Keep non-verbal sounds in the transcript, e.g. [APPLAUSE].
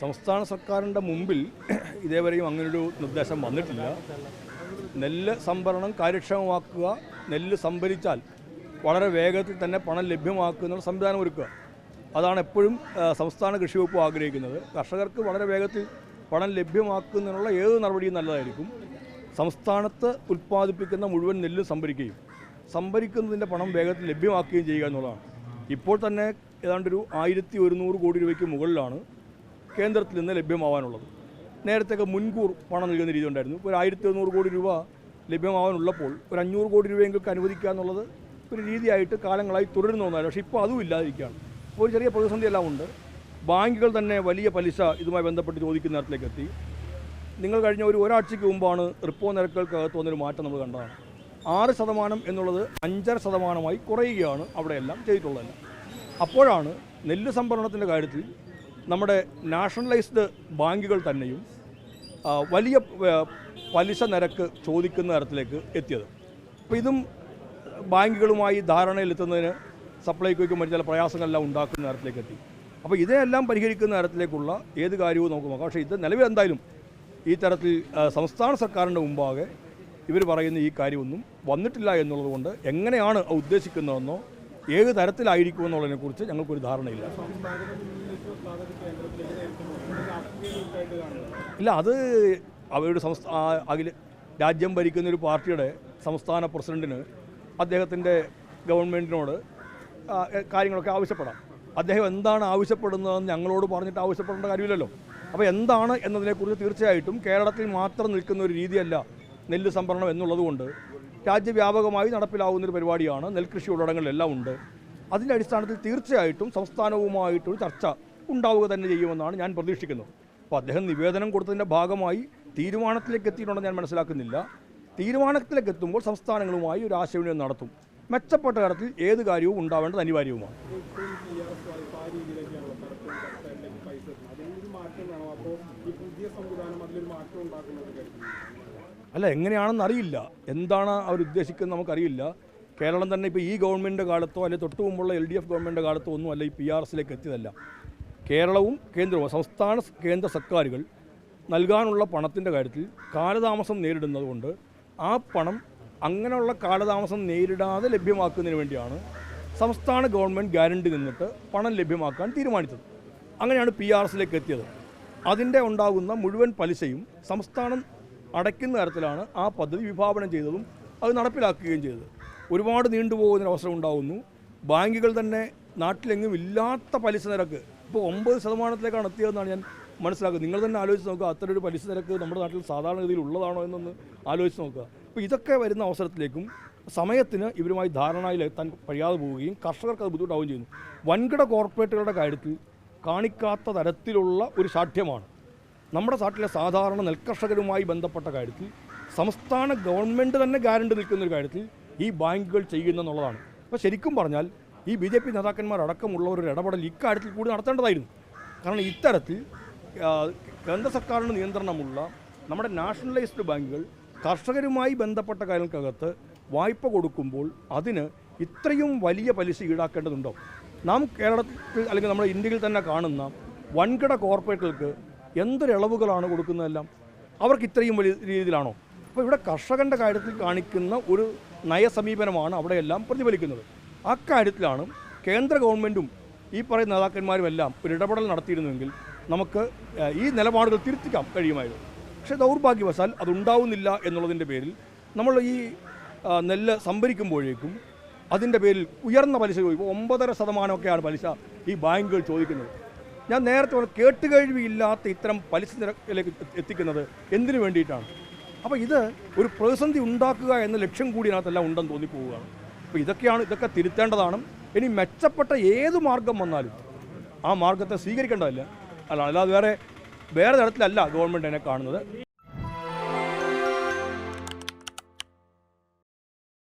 സംസ്ഥാന സർക്കാരിന്റെ മുമ്പിൽ [CLEARS THROAT] ഇതേവരെയും അങ്ങനൊരു നിർദ്ദേശം വന്നിട്ടില്ല. നെല്ല് സംഭരണം കാര്യക്ഷമമാക്കുക നെല്ല് സംഭരിച്ചാൽ വളരെ വേഗത്തിൽ തന്നെ പണം ലഭ്യമാക്കുന്ന സംവിധാനം ഒരുക്കുക. അതാണ് എപ്പോഴും സംസ്ഥാന കൃഷി വകുപ്പ് ആഗ്രഹിക്കുന്നത്. കർഷകർക്ക് വളരെ വേഗത്തിൽ പണം ലഭ്യമാക്കുന്നതിനുള്ള ഏത് നടപടിയും നല്ലതായിരിക്കും. സംസ്ഥാനത്ത് ഉൽപ്പാദിപ്പിക്കുന്ന മുഴുവൻ നെല്ല് സംഭരിക്കുകയും സംഭരിക്കുന്നതിന്റെ പണം വേഗത്തിൽ ലഭ്യമാക്കുകയും ചെയ്യുക എന്നുള്ളതാണ്. ഇപ്പോൾ തന്നെ ഏതാണ്ട് ഒരു ആയിരത്തി ഒരുന്നൂറ് കോടി രൂപയ്ക്ക് മുകളിലാണ്. കേന്ദ്രത്തിൽ നിന്ന് ലഭ്യമാവാനുള്ളത്. നേരത്തെയൊക്കെ മുൻകൂർ പണം നൽകുന്ന രീതി ഉണ്ടായിരുന്നു ഒരു ആയിരത്തി എണ്ണൂറ് കോടി രൂപ ലഭ്യമാവാനുള്ളപ്പോൾ ഒരു അഞ്ഞൂറ് കോടി രൂപയെങ്കിലും അനുവദിക്കുക എന്നുള്ളത് ഒരു രീതിയായിട്ട് കാലങ്ങളായി തുടരുന്ന ഒന്നായിരുന്നു പക്ഷേ ഇപ്പോൾ അതും ഇല്ലാതിരിക്കുകയാണ്. ഒരു ചെറിയ പ്രതിസന്ധി എല്ലാം ഉണ്ട്. ബാങ്കുകൾ തന്നെ വലിയ പലിശ ഇതുമായി ബന്ധപ്പെട്ട് ചോദിക്കുന്ന തരത്തിലേക്ക് എത്തി. നിങ്ങൾ കഴിഞ്ഞ ഒരു ഒരാഴ്ചയ്ക്ക് മുമ്പാണ് റിപ്പോ നിരക്കുകൾക്കകത്ത് വന്നൊരു മാറ്റം നമ്മൾ കണ്ടതാണ്. ആറ് ശതമാനം എന്നുള്ളത് അഞ്ചര ശതമാനമായി കുറയുകയാണ് അവിടെയെല്ലാം ചെയ്തിട്ടുള്ളതെല്ലാം. അപ്പോഴാണ് നെല്ല് സംഭരണത്തിന്റെ കാര്യത്തിൽ നമ്മുടെ നാഷണലൈസ്ഡ് ബാങ്കുകൾ തന്നെയും വലിയ പലിശ നിരക്ക് ചോദിക്കുന്ന തരത്തിലേക്ക് എത്തിയത്. അപ്പോൾ ഇതും ബാങ്കുകളുമായി ധാരണയിലെത്തുന്നതിന് സപ്ലൈകോയ്ക്കും മറ്റു ചില പ്രയാസങ്ങളെല്ലാം ഉണ്ടാക്കുന്ന തരത്തിലേക്ക് എത്തി. അപ്പോൾ ഇതിനെല്ലാം പരിഹരിക്കുന്ന തരത്തിലേക്കുള്ള ഏത് കാര്യവും നമുക്ക് നോക്കാം. പക്ഷേ ഇത് നിലവിൽ എന്തായാലും ഈ തരത്തിൽ സംസ്ഥാന സർക്കാരിന്റെ മുമ്പാകെ ഇവർ പറയുന്ന ഈ കാര്യമൊന്നും വന്നിട്ടില്ല എന്നുള്ളതുകൊണ്ട് എങ്ങനെയാണ് ഉദ്ദേശിക്കുന്നതെന്നോ ഏത് തരത്തിലായിരിക്കും എന്നുള്ളതിനെക്കുറിച്ച് ഞങ്ങൾക്കൊരു ധാരണയില്ല. ഇല്ല അത് അവരുടെ സംസ്ഥാന അഖില രാജ്യം ഭരിക്കുന്ന ഒരു പാർട്ടിയുടെ സംസ്ഥാന പ്രസിഡന്റിന് അദ്ദേഹത്തിന്റെ ഗവൺമെന്റിനോട് കാര്യങ്ങളൊക്കെ ആവശ്യപ്പെടാം. അദ്ദേഹം എന്താണ് ആവശ്യപ്പെടുന്നതെന്ന് ഞങ്ങളോട് പറഞ്ഞിട്ട് ആവശ്യപ്പെടേണ്ട കാര്യമില്ലല്ലോ. അപ്പോൾ എന്താണ് എന്നതിനെക്കുറിച്ച് തീർച്ചയായിട്ടും കേരളത്തിൽ മാത്രം നിൽക്കുന്ന ഒരു രീതിയല്ല നെല്ല് സംഭരണം എന്നുള്ളതുകൊണ്ട് രാജ്യവ്യാപകമായി നടപ്പിലാവുന്ന ഒരു പരിപാടിയാണ് നെൽകൃഷി ഉള്ളടങ്ങളിലെല്ലാം ഉണ്ട്. അതിന്റെ അടിസ്ഥാനത്തിൽ തീർച്ചയായിട്ടും സംസ്ഥാനവുമായിട്ടൊരു ചർച്ച ഉണ്ടാവുക തന്നെ ചെയ്യുമെന്നാണ് ഞാൻ പ്രതീക്ഷിക്കുന്നത്. അപ്പോൾ അദ്ദേഹം നിവേദനം കൊടുത്തതിന്റെ ഭാഗമായി തീരുമാനത്തിലേക്ക് എത്തിയിട്ടുണ്ടെന്ന് ഞാൻ മനസ്സിലാക്കുന്നില്ല. തീരുമാനത്തിലേക്ക് എത്തുമ്പോൾ സംസ്ഥാനങ്ങളുമായി ഒരു ആശയവിനിമയം നടത്തും. മെച്ചപ്പെട്ട തരത്തിൽ ഏത് കാര്യവും ഉണ്ടാവേണ്ടത് അനിവാര്യവുമാണ്. അല്ല എങ്ങനെയാണെന്ന് അറിയില്ല. എന്താണ് അവർ ഉദ്ദേശിക്കുന്നത് നമുക്കറിയില്ല. കേരളം തന്നെ ഇപ്പോൾ ഈ ഗവൺമെന്റിന്റെ കാലത്തോ അല്ലെങ്കിൽ തൊട്ട് മുമ്പുള്ള എൽ ഡി എഫ് ഗവൺമെന്റിന്റെ കാലത്തോ ഒന്നും അല്ല ഈ പി ആർ എസിലേക്ക് എത്തിയതല്ല. കേരളവും കേന്ദ്രവും സംസ്ഥാന കേന്ദ്ര സർക്കാരുകൾ നൽകാനുള്ള പണത്തിന്റെ കാര്യത്തിൽ കാലതാമസം നേരിടുന്നതുകൊണ്ട് ആ പണം അങ്ങനെയുള്ള കാലതാമസം നേരിടാതെ ലഭ്യമാക്കുന്നതിന് വേണ്ടിയാണ് സംസ്ഥാന ഗവൺമെന്റ് ഗ്യാരണ്ടി നിന്നിട്ട് പണം ലഭ്യമാക്കാൻ തീരുമാനിച്ചത്. അങ്ങനെയാണ് പി ആർ എസിലേക്ക് എത്തിയത്. അതിന്റെ ഉണ്ടാകുന്ന മുഴുവൻ പലിശയും സംസ്ഥാനം അടയ്ക്കുന്ന തരത്തിലാണ് ആ പദ്ധതി വിഭാവനം ചെയ്തതും അത് നടപ്പിലാക്കുകയും ചെയ്തത്. ഒരുപാട് നീണ്ടുപോകുന്നൊരു അവസരം ഉണ്ടാകുന്നു ബാങ്കുകൾ തന്നെ നാട്ടിലെങ്ങും ഇല്ലാത്ത പലിശ നിരക്ക് ഇപ്പോൾ ഒമ്പത് ശതമാനത്തിലേക്കാണ് എത്തിയതെന്നാണ് ഞാൻ മനസ്സിലാക്കുക നിങ്ങൾ തന്നെ ആലോചിച്ച് നോക്കുക അത്ര ഒരു പലിശ നിരക്ക് നമ്മുടെ നാട്ടിൽ സാധാരണഗതിയിൽ ഉള്ളതാണോ എന്നൊന്ന് ആലോചിച്ച് നോക്കുക. അപ്പോൾ ഇതൊക്കെ വരുന്ന അവസരത്തിലേക്കും സമയത്തിന് ഇവരുമായി ധാരണയിൽ എത്താൻ കഴിയാതെ പോവുകയും കർഷകർക്ക് അത് ബുദ്ധിമുട്ടാവുകയും ചെയ്യുന്നു. വൻകിട കോർപ്പറേറ്റുകളുടെ കാര്യത്തിൽ കാണിക്കാത്ത തരത്തിലുള്ള ഒരു ശാഠ്യമാണ്. നമ്മുടെ നാട്ടിലെ സാധാരണ നെൽകർഷകരുമായി ബന്ധപ്പെട്ട കാര്യത്തിൽ സംസ്ഥാന ഗവൺമെന്റ് തന്നെ ഗ്യാരണ്ടി നിൽക്കുന്ന ഒരു കാര്യത്തിൽ ഈ ബാങ്കുകൾ ചെയ്യുന്നെന്നുള്ളതാണ്. അപ്പോൾ ശരിക്കും പറഞ്ഞാൽ ഈ ബി ജെ പി ഒരു ഇടപെടൽ ഇക്കാര്യത്തിൽ കൂടി നടത്തേണ്ടതായിരുന്നു. കാരണം ഇത്തരത്തിൽ കേന്ദ്ര സർക്കാരിന് നിയന്ത്രണമുള്ള നമ്മുടെ നാഷണലൈസ്ഡ് ബാങ്കുകൾ കർഷകരുമായി ബന്ധപ്പെട്ട കാര്യങ്ങൾക്കകത്ത് വായ്പ കൊടുക്കുമ്പോൾ അതിന് ഇത്രയും വലിയ പലിശ ഈടാക്കേണ്ടതുണ്ടോ? നാം കേരളത്തിൽ അല്ലെങ്കിൽ നമ്മുടെ ഇന്ത്യയിൽ തന്നെ കാണുന്ന വൻകിട കോർപ്പറേറ്റുകൾക്ക് എന്തൊരു ഇളവുകളാണ് കൊടുക്കുന്നതെല്ലാം അവർക്ക് ഇത്രയും വലിയ രീതിയിലാണോ? അപ്പോൾ ഇവിടെ കർഷകന്റെ കാര്യത്തിൽ കാണിക്കുന്ന ഒരു നയസമീപനമാണ് അവിടെയെല്ലാം പ്രതിഫലിക്കുന്നത്. അക്കാര്യത്തിലാണ് കേന്ദ്ര ഗവൺമെന്റും ഈ പറയുന്ന നേതാക്കന്മാരും എല്ലാം ഒരു ഇടപെടൽ നടത്തിയിരുന്നുവെങ്കിൽ നമുക്ക് ഈ നിലപാടുകൾ തിരുത്തിക്കാൻ കഴിയുമായിരുന്നു. പക്ഷേ ദൗർഭാഗ്യവശാൽ അതുണ്ടാവുന്നില്ല എന്നുള്ളതിന്റെ പേരിൽ നമ്മൾ ഈ നെല്ല് സംഭരിക്കുമ്പോഴേക്കും അതിന്റെ പേരിൽ ഉയർന്ന പലിശ ചോദിക്കും. ഒമ്പതര ശതമാനമൊക്കെയാണ് പലിശ ഈ ബാങ്കുകൾ ചോദിക്കുന്നത്. ഞാൻ നേരത്തെ പറഞ്ഞു കേട്ടുകഴിവില്ലാത്ത ഇത്തരം പലിശ നിരക്കിലേക്ക് എത്തിക്കുന്നത് എന്തിനു വേണ്ടിയിട്ടാണ്? അപ്പോൾ ഇത് ഒരു പ്രതിസന്ധി ഉണ്ടാക്കുക എന്ന ലക്ഷ്യം കൂടി അതിനകത്തെല്ലാം ഉണ്ടെന്ന് തോന്നിപ്പോവുകയാണ്. അപ്പോൾ ഇതൊക്കെയാണ് ഇതൊക്കെ തിരുത്തേണ്ടതാണ്. ഇനി മെച്ചപ്പെട്ട ഏത് മാർഗം വന്നാലും ആ മാർഗത്തെ സ്വീകരിക്കേണ്ടതല്ല. അല്ല അല്ലാതെ വേറെ വേറെ തരത്തിലല്ല ഗവൺമെന്റ് എന്നെ കാണുന്നത്.